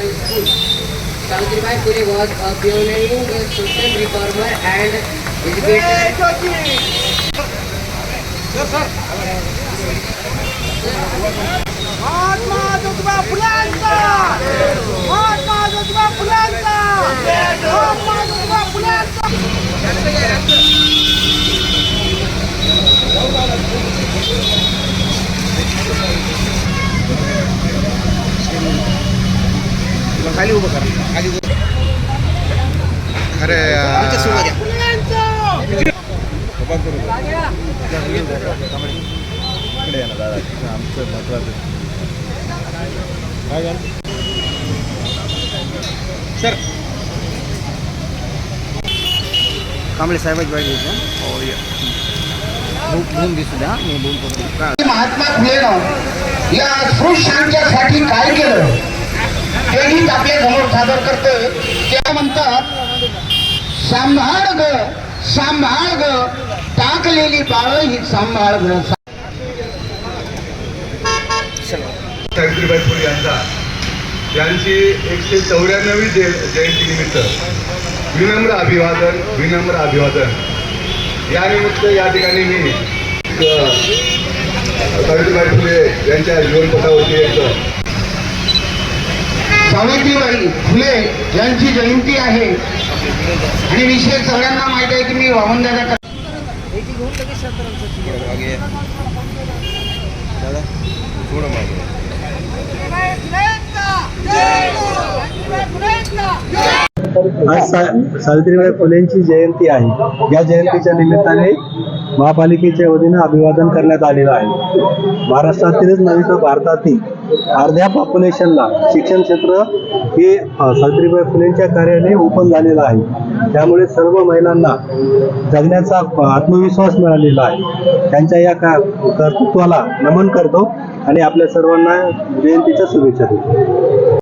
International School. Savitribai Phule was a pioneering social reformer and educator. Mahatma Jyotiba फुलांचा महात्मा ज्योतिबा फुलांचा महात्मा ज्योतिबा फुलांचा खाली उभं करा. खाली उभं. अरे इकडे या ना दादा आमचं महत्वाचं काय झालं सर. कांबळे साहेबाची बाई हो भूम दिसू द्या. मी भूम महात्मा फुलेनं या अस्पृश्यांच्यासाठी काय केलं? आपल्यासमोर सादर करतोय. त्या म्हणतात सांभाळ ग सांभाळ ग टाकलेली बाळ ही सांभाळ ग. सावित्रीबाई फुले यांचा. यांची एकशे चौऱ्याण्णवी जय जयंतीनिमित्त विनम्र अभिवादन विनम्र अभिवादन. या निमित्त या ठिकाणी मी सावित्रीबाई फुले यांच्या जीवनपथावरती एक सावित्रीबाई फुले यांची जयंती आहे. आणि विषय सगळ्यांना माहीत आहे की मी वाहून मागे दादा आज सा सावित्रीबाई फुलेंची जयंती आहे. या जयंतीच्या निमित्ताने महापालिकेच्या वतीनं अभिवादन करण्यात आलेलं आहे. महाराष्ट्रातीलच नव्हे तर भारतातील अर्ध्या पॉप्युलेशनला शिक्षण क्षेत्र हे सावित्रीबाई फुलेंच्या कार्याने ओपन झालेलं आहे. त्यामुळे सर्व महिलांना जगण्याचा आत्मविश्वास मिळालेला आहे. त्यांच्या या का कर्तृत्वाला नमन करतो आणि आपल्या सर्वांना जयंतीच्या शुभेच्छा देतो.